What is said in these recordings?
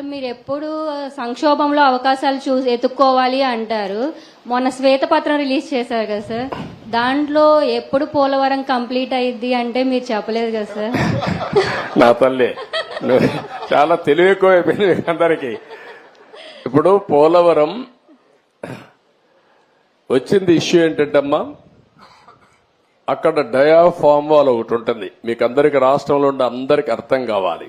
మీరు ఎప్పుడు సంక్షోభంలో అవకాశాలు చూసి ఎత్తుక్కోవాలి అంటారు. మొన్న శ్వేతపత్రం రిలీజ్ చేశారు కదా సార్. దాంట్లో ఎప్పుడు పోలవరం కంప్లీట్ అయ్యిద్ది అంటే మీరు చెప్పలేదు కదా సార్. నా తల్లి. చాలా తెలివి ఎక్కువ అయిపోయింది అందరికి. ఇప్పుడు పోలవరం వచ్చింది ఇష్యూ ఏంటంటమ్మా? అక్కడ డయాఫామ్ వాల్ ఒకటి ఉంటుంది. మీకు అందరికి రాష్ట్రంలో ఉండే అందరికి అర్థం కావాలి.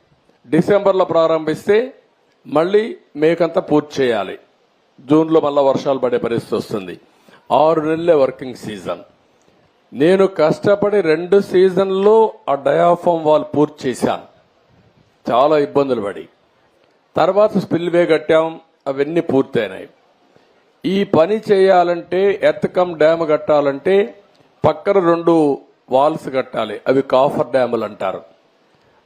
డిసెంబర్లో ప్రారంభిస్తే మళ్ళీ మేకంతా పూర్తి చేయాలి. జూన్లో మళ్ళీ వర్షాలు పడే పరిస్థితి వస్తుంది. ఆరు నెలలే వర్కింగ్ సీజన్. నేను కష్టపడి రెండు సీజన్లో ఆ డయాఫామ్ వాల్ పూర్తి చేశాను. చాలా ఇబ్బందులు పడి. తర్వాత స్పిల్వే కట్టాం అవన్నీ పూర్తయినాయి. ఈ పని చేయాలంటే ఎర్తకమ్ డ్యామ్ కట్టాలంటే పక్కన రెండు వాల్స్ కట్టాలి. అవి కాఫర్ డ్యాములు అంటారు.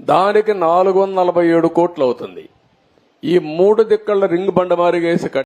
దానికి నాలుగు వందల నలభై ఏడు కోట్లు అవుతుంది. ఈ మూడు దిక్కళ్ళ రింగ్ బండ మారిగేసి